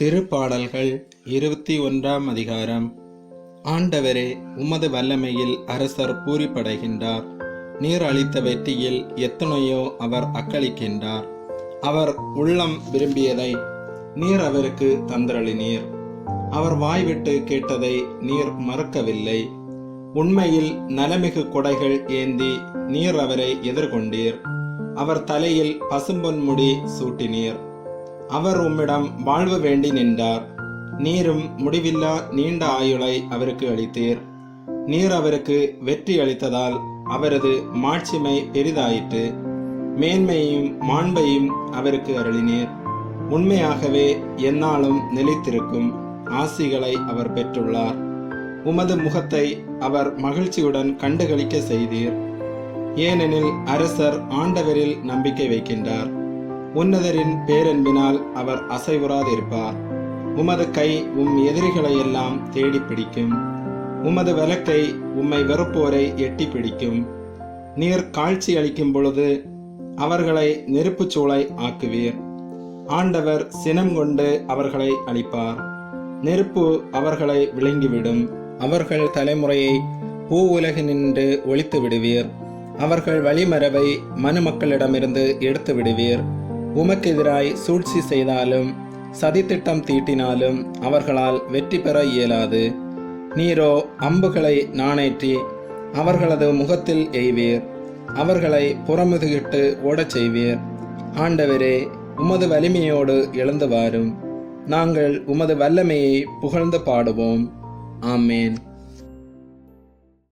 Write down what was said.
திருப்பாடல்கள் இருபத்தி ஒன்றாம் அதிகாரம். ஆண்டவரே உமது வல்லமையில் அரசர் பூரிப்படைகின்றார். நீர் அளித்த வெற்றியில் எத்தனையோ அவர் அக்களிக்கின்றார். அவர் உள்ளம் விரும்பியதை நீர் அவருக்கு தந்தரளினீர். அவர் வாய்விட்டு கேட்டதை நீர் மறுக்கவில்லை. உண்மையில் நலமிகு கொடைகள் ஏந்தி நீர் அவரை எதிர்கொண்டீர். அவர் தலையில் பசும்பொன் முடி சூட்டினீர். அவர் உம்மிடம் வாழ்வு வேண்டி நின்றார். நீரும் முடிவில்லா நீண்ட ஆயுளை அவருக்கு அளித்தீர். நீர் அவருக்கு வெற்றி அளித்ததால் அவரது மாட்சிமை பெரிதாயிற்று. மேன்மையும் மாண்பையும் அவருக்கு அருளினீர். உண்மையாகவே எந்நாளும் நிலைத்திருக்கும் ஆசிகளை அவர் பெற்றுள்ளார். உமது முகத்தை அவர் மகிழ்ச்சியுடன் கண்டுகளிக்க செய்தீர். ஏனெனில் அரசர் ஆண்டவரில் நம்பிக்கை வைக்கின்றார். உன்னதரின் பேரன்பினால் அவர் அசைவுறாதிருப்பார். உமது கை உம் எதிரிகளை எல்லாம் தேடி பிடிக்கும். உமது வலக்கை உம்மை வெறுப்போரை எட்டி பிடிக்கும். நீர் காட்சி அளிக்கும் பொழுது அவர்களை நெருப்புச் சூளை ஆக்குவீர். ஆண்டவர் சினம் கொண்டு அவர்களை அழிப்பார். நெருப்பு அவர்களை விழுங்கிவிடும். அவர்கள் தலைமுறையை பூ உலகினின்று ஒழித்து விடுவீர் அவர்கள் வழிமரபை மனுமக்களிடமிருந்து எடுத்து விடுவீர் உமக்கெதிராய் சூழ்ச்சி செய்தாலும் சதித்திட்டம் தீட்டினாலும் அவர்களால் வெற்றி பெற இயலாது. நீரோ அம்புகளை நாணேற்றி அவர்களது முகத்தில் எய்வீர். அவர்களை புறமுதுகிட்டு ஓடச் செய்வீர். ஆண்டவரே உமது வலிமையோடு எழுந்து வாரும். நாங்கள் உமது வல்லமையை புகழ்ந்து பாடுவோம். ஆமேன்.